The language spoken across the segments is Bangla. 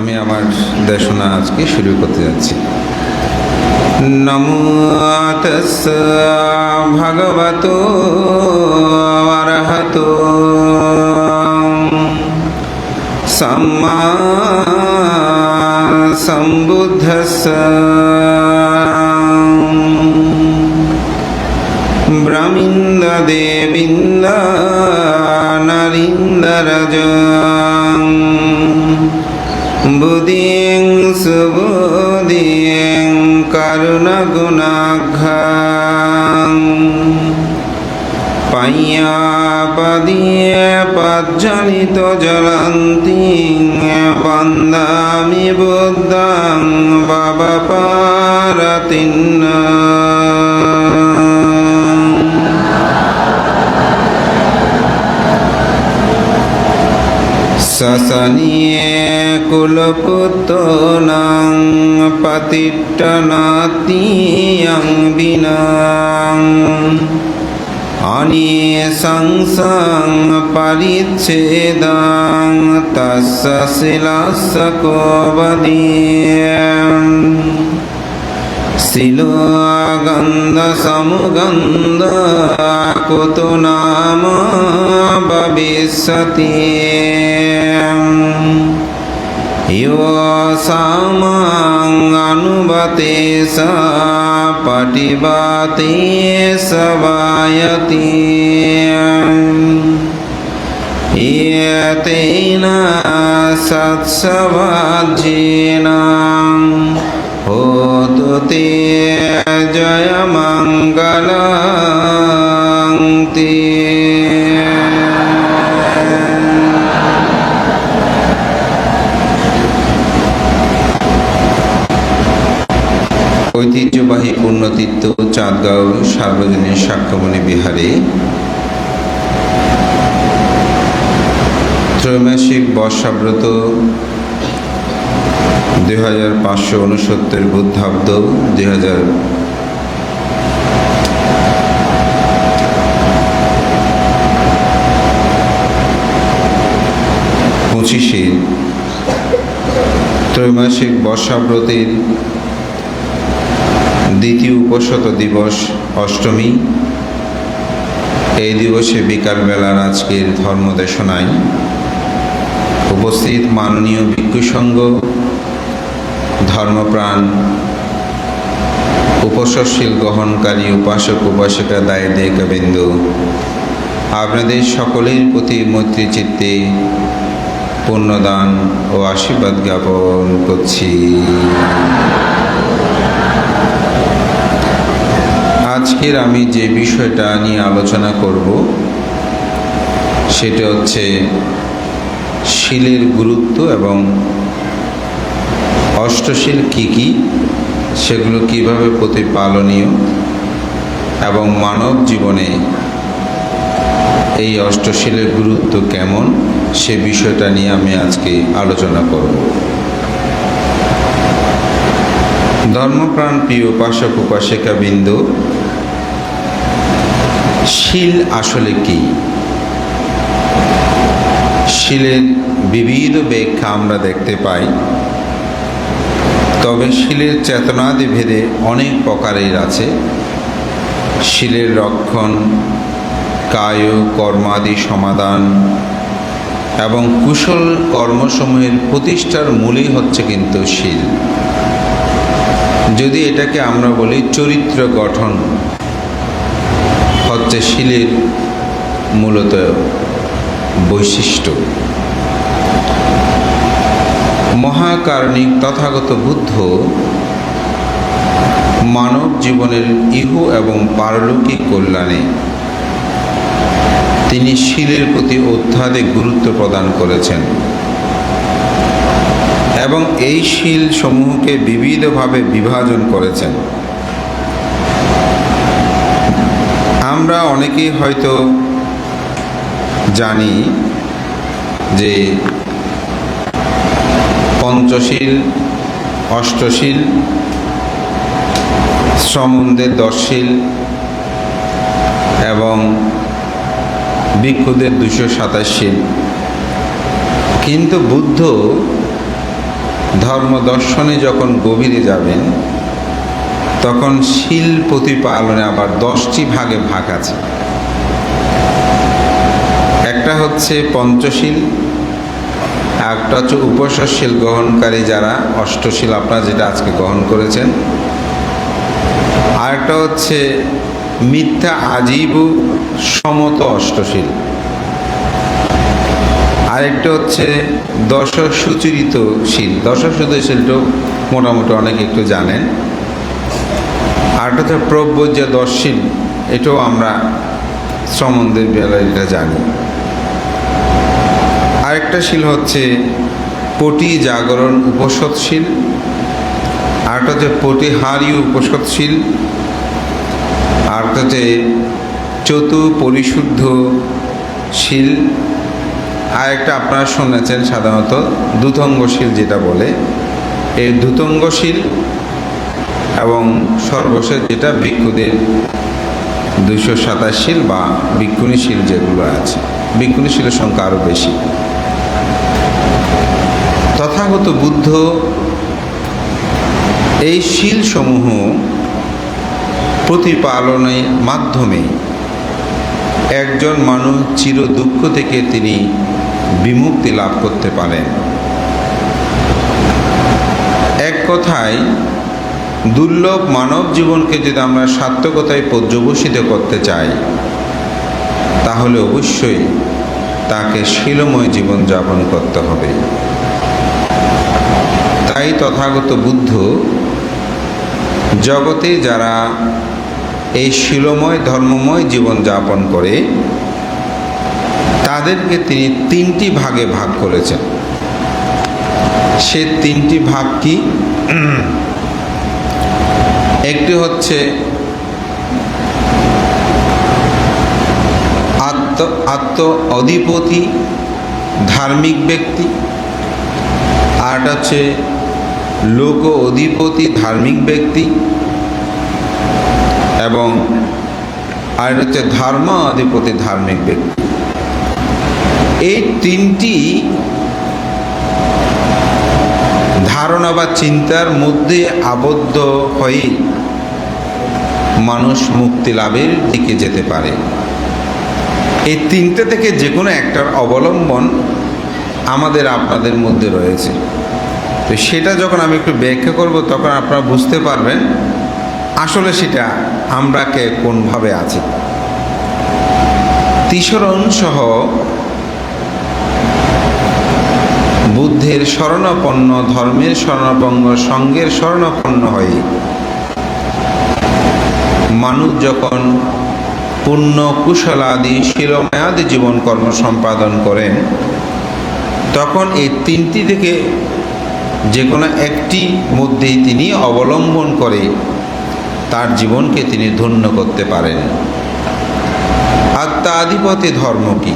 আমি আমার দেশনা আজকে শুরু করতে যাচ্ছি। নমো তস্য ভগবতো অরহতো সম্মা সম্বুদ্ধস্য। ব্রহ্মিন্দ দেবিন্দ নরিন্দরজ বুধিং সুবুধিং করুণগুণাঘ। পাইয়াপদিয়ে পজ্জনিত জ্বলন্তি বন্দামি বুদ্ধং বাবপারতিন্ন সসনিয়ে සසනියේ කුලපුතෝනං පතිට්ටනාතියං බිනං අනේ සංසං පරිච්ඡේදං තස්ස සිලස්සකෝ වදී සිලුවගන්ධ සමුගන්ධ කුතුනාම බබිස්සතිය යෝ සාමං අනුබතේස පටිබාතේස වායති යතේන සත්සවාජේනම් হোতু জয় মঙ্গলান্তি ঐতিহ্যবাহী পুণ্যতীর্থ চাঁদগাঁও সার্বজনীন সাক্ষ্যমণি বিহারে। ত্রৈমাসিক বর্ষাব্রত দুই হাজার পাঁচশো উনসত্তর বুদ্ধাব্দ দুই হাজার পঁচিশে ত্রৈমাসিক বর্ষাব্রতের দ্বিতীয় উপশত দিবস অষ্টমী। এই দিবসে বিকালবেলার আজকের ধর্মদেশনায় উপস্থিত মাননীয় ভিক্ষুসংঘ ধর্মপ্রাণ উপসশীল গ্রহণকারী, উপাসক, উপাসিকা, দায় দেয়িকাবৃন্দ আপনাদের সকলের প্রতি মৈত্রী চিত্তে পুণ্যদান ও আশীর্বাদ জ্ঞাপন করছি। আজকের আমি যে বিষয়টা নিয়ে আলোচনা করব, সেটা হচ্ছে শিলের গুরুত্ব এবং অষ্টশীল কি কি? সেগুলো কীভাবে প্রতিপালনীয়? এবং মানব জীবনে এই অষ্টশীলের গুরুত্ব কেমন? সে বিষয়টা নিয়ে আমি আজকে আলোচনা করব। ধর্মপ্রাণ প্রিয় উপাসক উপাসিকা বিন্দু, শিল আসলে কি? শিলের বিবিধ ব্যাখ্যা আমরা দেখতে পাই। তবে শিলের চেতনাদি ভেদে অনেক প্রকারের আছে। শিলের রক্ষণ, কায়, কর্মাদি সমাধান এবং কুশল কর্মসমূহের প্রতিষ্ঠার মূলই হচ্ছে কিন্তু শিল। যদি এটাকে আমরা বলি চরিত্র গঠন, হচ্ছে শিলের মূলত বৈশিষ্ট্য। মহাকারণিক তথাগত বুদ্ধ মানব জীবনের ইহ এবং পারলৌকিক কল্যাণে তিনি শিলের প্রতি অত্যাধিক গুরুত্ব প্রদান করেছেন এবং এই শিল সমূহকে বিবিধভাবে বিভাজন করেছেন। আমরা অনেকেই হয়তো জানি যে পঞ্চশীল, অষ্টশীল, শ্রমণদের দশশীল এবং ভিক্ষুদের দুশো সাতাশ শীল কিন্তু বুদ্ধ ধর্ম দর্শনে যখন গভীরে যাবেন, তখন শিল প্রতিপালনে আবার দশটি ভাগে ভাগ আছে। একটা হচ্ছে পঞ্চশীল একটা হচ্ছে উপসশীল গ্রহণকারী যারা অষ্টশীল আপনারা যেটা আজকে গ্রহণ করেছেন। আরেকটা হচ্ছে মিথ্যা আজীব সমত অষ্টশীল আরেকটা হচ্ছে দশ সুচরিত শীল। দশ সুচরিতশীলটাও মোটামুটি অনেক একটু জানেন। আরেকটা হচ্ছে প্রব্যজ্য দশশীল এটাও আমরা সম্বন্ধের বেলায় এটা জানি। আরেকটা শিল হচ্ছে পটি জাগরণ উপসৎশীল আরেকটা হচ্ছে পটিহারি উপসৎশীল আরেকটা হচ্ছে চতু পরিশুদ্ধ শিল। আরেকটা আপনারা শুনেছেন সাধারণত দুতঙ্গশীল যেটা বলে। এই দুতঙ্গশীল এবং সর্বশেষ যেটা ভিক্ষুদের দুইশো সাতাশীল বা ভিক্ষুণীশীল যেগুলো আছে। ভিক্ষুণীশীলের সংখ্যা আরও বেশি। তথাগত বুদ্ধ এই শিলসমূহ প্রতিপালনের মাধ্যমে একজন মানুষ চির দুঃখ থেকে তিনি বিমুক্তি লাভ করতে পারেন। এক কথায়, দুর্লভ মানব জীবনকে যদি আমরা সার্থকতায় পর্যবসিত করতে চাই, তাহলে অবশ্যই তাকে শিলময় জীবন যাপন করতে হবে। তাই তথাগত বুদ্ধ জগতে যারা এই শিলময়, ধর্মময় জীবন যাপন করে, তাদেরকে তিনি তিনটি ভাগে ভাগ করেছেন। সে তিনটি ভাগ কি? একটি হচ্ছে আত্ম অধিপতি, ধার্মিক ব্যক্তি। আর হচ্ছে লোক অধিপতি, ধার্মিক ব্যক্তি। এবং আর হচ্ছে ধর্ম অধিপতি, ধার্মিক ব্যক্তি। এই তিনটি ধারণা বা চিন্তার মধ্যে আবদ্ধ হয়ে মানুষ মুক্তি লাভের দিকে যেতে পারে। এই তিনটে থেকে যে কোনো একটার অবলম্বন আমাদের আপনাদের মধ্যে রয়েছে। তো সেটা যখন আমি একটু ব্যাখ্যা করব, তখন আপনারা বুঝতে পারবেন আসলে সেটা আমরা কে, কোনভাবে আছি। তিসরণ সহ বুদ্ধের শরণাপন্ন, ধর্মের শরণাপন্ন, সঙ্গের শরণাপন্ন হয়ে মানুষ যখন পুণ্য কুশলাদি শিরমায়াদি জীবন কর্ম সম্পাদন করেন তখন এই তিনটি থেকে যে কোনো একটি মধ্যেই তিনি অবলম্বন করে তার জীবনকে তিনি ধন্য করতে পারেন। আত্মাধিপতি ধর্ম কি?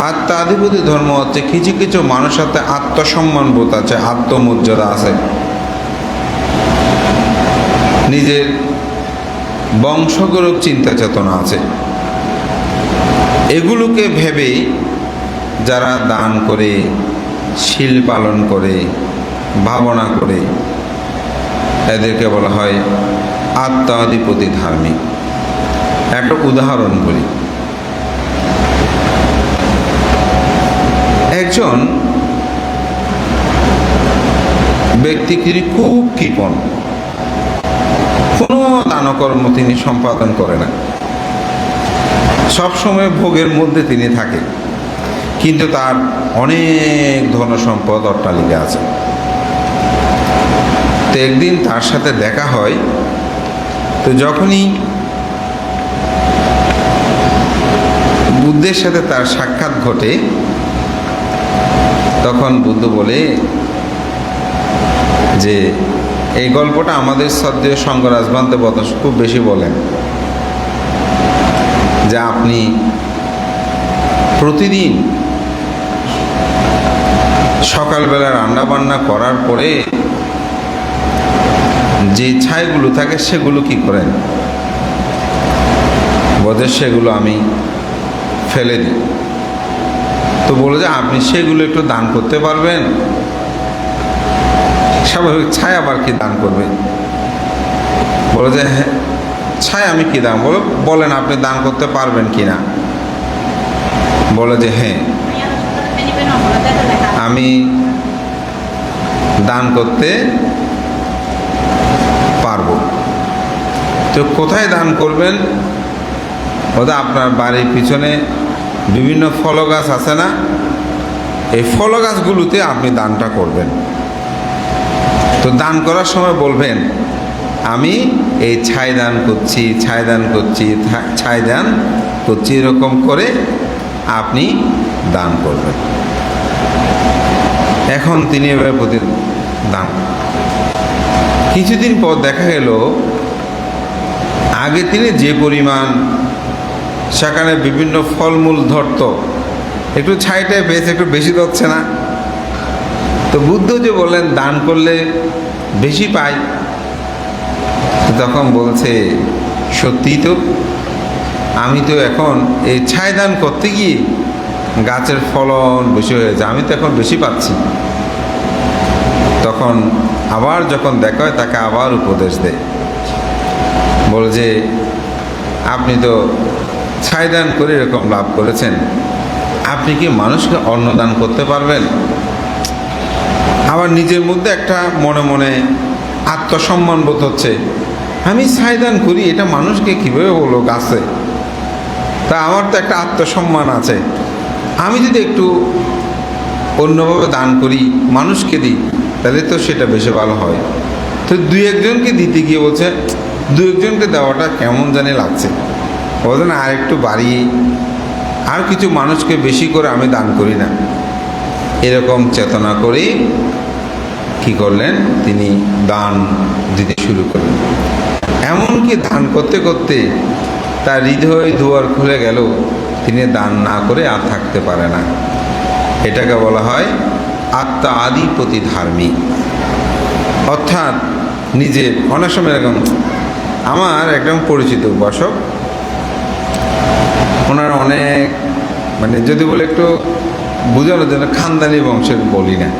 আত্মাধিপতি ধর্ম হচ্ছে কিছু কিছু মানুষ হাতে আত্মসম্মান বোধ আছে, আত্মমর্যাদা আছে। নিজের বংশগৌরব চিন্তা চেতনা আছে। এগুলোকে ভেবেই যারা দান করে, শিল পালন করে, ভাবনা করে, এদেরকে বলা হয় আত্মাধিপতি ধার্মিক। একটা উদাহরণ বলি। একজন ব্যক্তি তিনি খুব কৃপণ। দানকর্ম তিনি সম্পাদন করে না সবসময় ভোগের মধ্যে তিনি থাকে কিন্তু তার অনেক ধন সম্পদ অট্টালিকা আছে। তো একদিন তার সাথে দেখা হয়, তো যখনই বুদ্ধের সাথে তার সাক্ষাৎ ঘটে, তখন বুদ্ধ বলে যে এই গল্পটা আমাদের শ্রদ্ধেয় সঙ্গ রাজবান্ত বতাস খুব বেশি বলেন। যে আপনি প্রতিদিন সকালবেলা রান্না বান্না করার পরে যে ছাইগুলো থাকে সেগুলো কি করেন? বোধের সেগুলো আমি ফেলে দিই। তো বলে যে আপনি সেগুলো একটু দান করতে পারবেন? স্বাভাবিক ছায়া আবার কি দান করবে? বলে যে হ্যাঁ ছায় আমি কি দান বলো বলেন, আপনি দান করতে পারবেন কি না? বলে যে হ্যাঁ আমি দান করতে পারব। তো কোথায় দান করবেন? ওটা আপনার বাড়ির পিছনে বিভিন্ন ফল গাছ আছে না? এই ফল গাছগুলোতে আপনি দানটা করবেন। তো দান করার সময় বলবেন, আমি এই ছাই দান করছি, ছাই দান করছি ছাই দান করছি, এরকম করে আপনি দান করবেন। এখন তিনি এবার প্রতি দান। কিছুদিন পর দেখা গেল, আগে তিনি যে পরিমাণ সেখানে বিভিন্ন ফলমূল ধরত, একটু ছাইটায় পেয়েছে একটু বেশি ধরছে না। তো বুদ্ধ যে বললেন, দান করলে বেশি পাই। তখন বলছে, সত্যি তো, আমি তো এখন এই ছাই দান করতে গিয়ে গাছের ফলন বেশি হয়েছে আমি তো এখন বেশি পাচ্ছি। তখন আবার যখন দেখা হয়, তাকে আবার উপদেশ দেয়। বলে যে, আপনি তো ছাই দান করে এরকম লাভ করেছেন। আপনি কি মানুষকে অন্নদান করতে পারবেন? নিজের মধ্যে একটা মনে মনে আত্মসম্মান বোধ হচ্ছে। আমি ছাইদান করি, এটা মানুষকে কীভাবে বলো গাছে? তা আমার তো একটা আত্মসম্মান আছে। আমি যদি একটু অন্যভাবে দান করি, মানুষকে দিই, তাহলে তো সেটা বেশি ভালো হয়। তো দু একজনকে দিতে গিয়ে বলছে, দু একজনকে দেওয়াটা কেমন জানি লাগছে। বলছেন আর একটু বাড়িয়ে, আর কিছু মানুষকে বেশি করে আমি দান করি না। এরকম চেতনা করে কি করলেন? তিনি দান দিতে শুরু করলেন। এমনকি দান করতে করতে তার হৃদয় দুয়ার খুলে গেল। তিনি দান না করে আর থাকতে পারে না। এটাকে বলা হয় আত্মা আদিপতি ধার্মিক অর্থাৎ নিজের, অনেক সময় এরকম আমার একদম পরিচিত উপাসক, ওনার অনেক মানে যদি বলে একটু বোঝানোর জন্য খানদানি বংশের বলি না।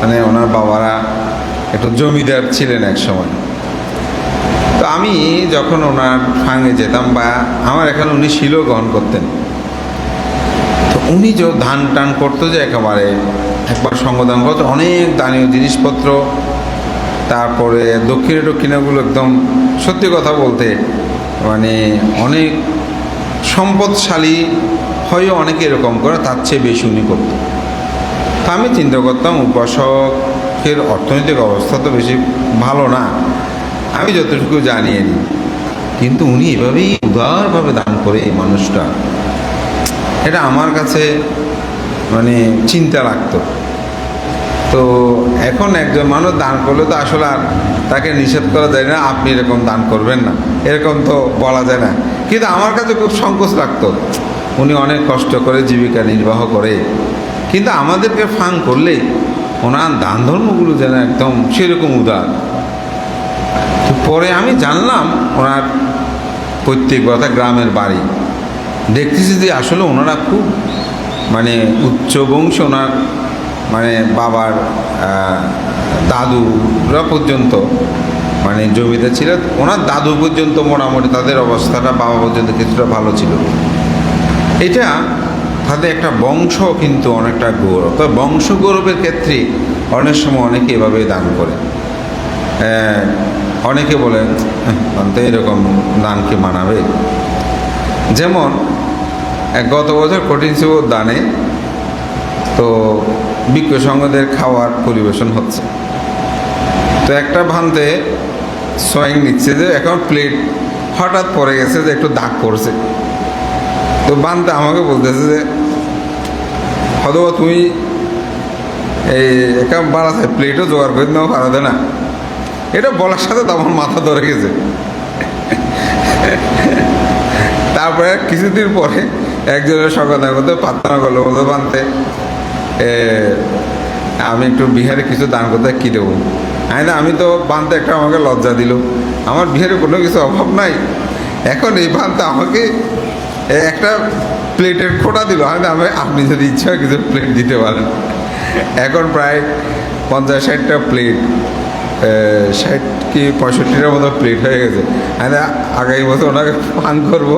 মানে ওনার বাবারা একটু জমিদার ছিলেন এক সময়। তো আমি যখন ওনার ফাঙে যেতাম বা আমার এখানে উনি শিল গ্রহণ করতেন, তো উনি যে ধান টান করতো যে একেবারে একবার সঙ্গদান করতো, অনেক দানীয় জিনিসপত্র, তারপরে দক্ষিণে দক্ষিণেগুলো একদম সত্যি কথা বলতে মানে অনেক সম্পদশালী হয়েও অনেকে এরকম করে, তার চেয়ে বেশি উনি করত আমি চিন্তা করতাম উপাসকের অর্থনৈতিক অবস্থা তো বেশি ভালো না। আমি যতটুকু জানিয়ে নিই কিন্তু উনি এভাবেই উদারভাবে দান করে এই মানুষটা। এটা আমার কাছে মানে চিন্তা লাগতো। তো এখন একজন মানুষ দান করলে তো আসলে আর তাকে নিষেধ করা যায় না, আপনি এরকম দান করবেন না। এরকম তো বলা যায় না। কিন্তু আমার কাছে খুব সংকোচ লাগতো। উনি অনেক কষ্ট করে জীবিকা নির্বাহ করে। কিন্তু আমাদেরকে ফাং করলে ওনার দান ধর্মগুলো যেন একদম সেরকম উদার। পরে আমি জানলাম ওনার প্রত্যেক কথা গ্রামের বাড়ি। দেখতেছি যে আসলে ওনারা খুব মানে উচ্চ বংশ ওনার মানে বাবার দাদুরা পর্যন্ত মানে জমিতে ছিল। ওনার দাদু পর্যন্ত মোটামুটি তাদের অবস্থাটা বাবা পর্যন্ত কিছুটা ভালো ছিল। এটা তাদের একটা বংশ কিন্তু অনেকটা গৌরব। তো বংশ গৌরবের ক্ষেত্রে অনেক সময় অনেকে এভাবে দান করে। অনেকে বলেন "হ্যাঁ, তো এরকম দানকে মানাবে? যেমন গত বছর কঠিন শিব দানে তো বিজ্ঞ সংঘদের খাওয়ার পরিবেশন হচ্ছে। তো একটা ভান্তে সোয়িং নিচ্ছে যে এখন প্লেট হঠাৎ পড়ে গেছে যে একটু দাগ পড়ছে। তো বানতে আমাকে বলতেছে যে হয়তো তুমি এই একা বাড়াছে প্লেটও জোগাড় করে নেওয়া পারাতে না এটা বলার সাথে তো মাথা ধরে গেছে। তারপরে কিছুদিন পরে একজনের সঙ্গে করতে প্রার্থনা করল বলতে বানতে এ, আমি একটু বিহারে কিছু দান করতে কী দেবো? তো- আমি তো বানতে একটা আমাকে লজ্জা দিল। আমার বিহারে কোনো কিছু অভাব নাই। এখন এই বানতে আমাকে একটা প্লেটের খোটা দিল। আমি আপনি যদি ইচ্ছা হয় কিছু প্লেট দিতে পারেন। এখন প্রায় পঞ্চাশ ষাটটা প্লেট ষাট কি পঁয়ষট্টিটার মতো প্লেট হয়ে গেছে। আগামী বছর ওনাকে পান করব।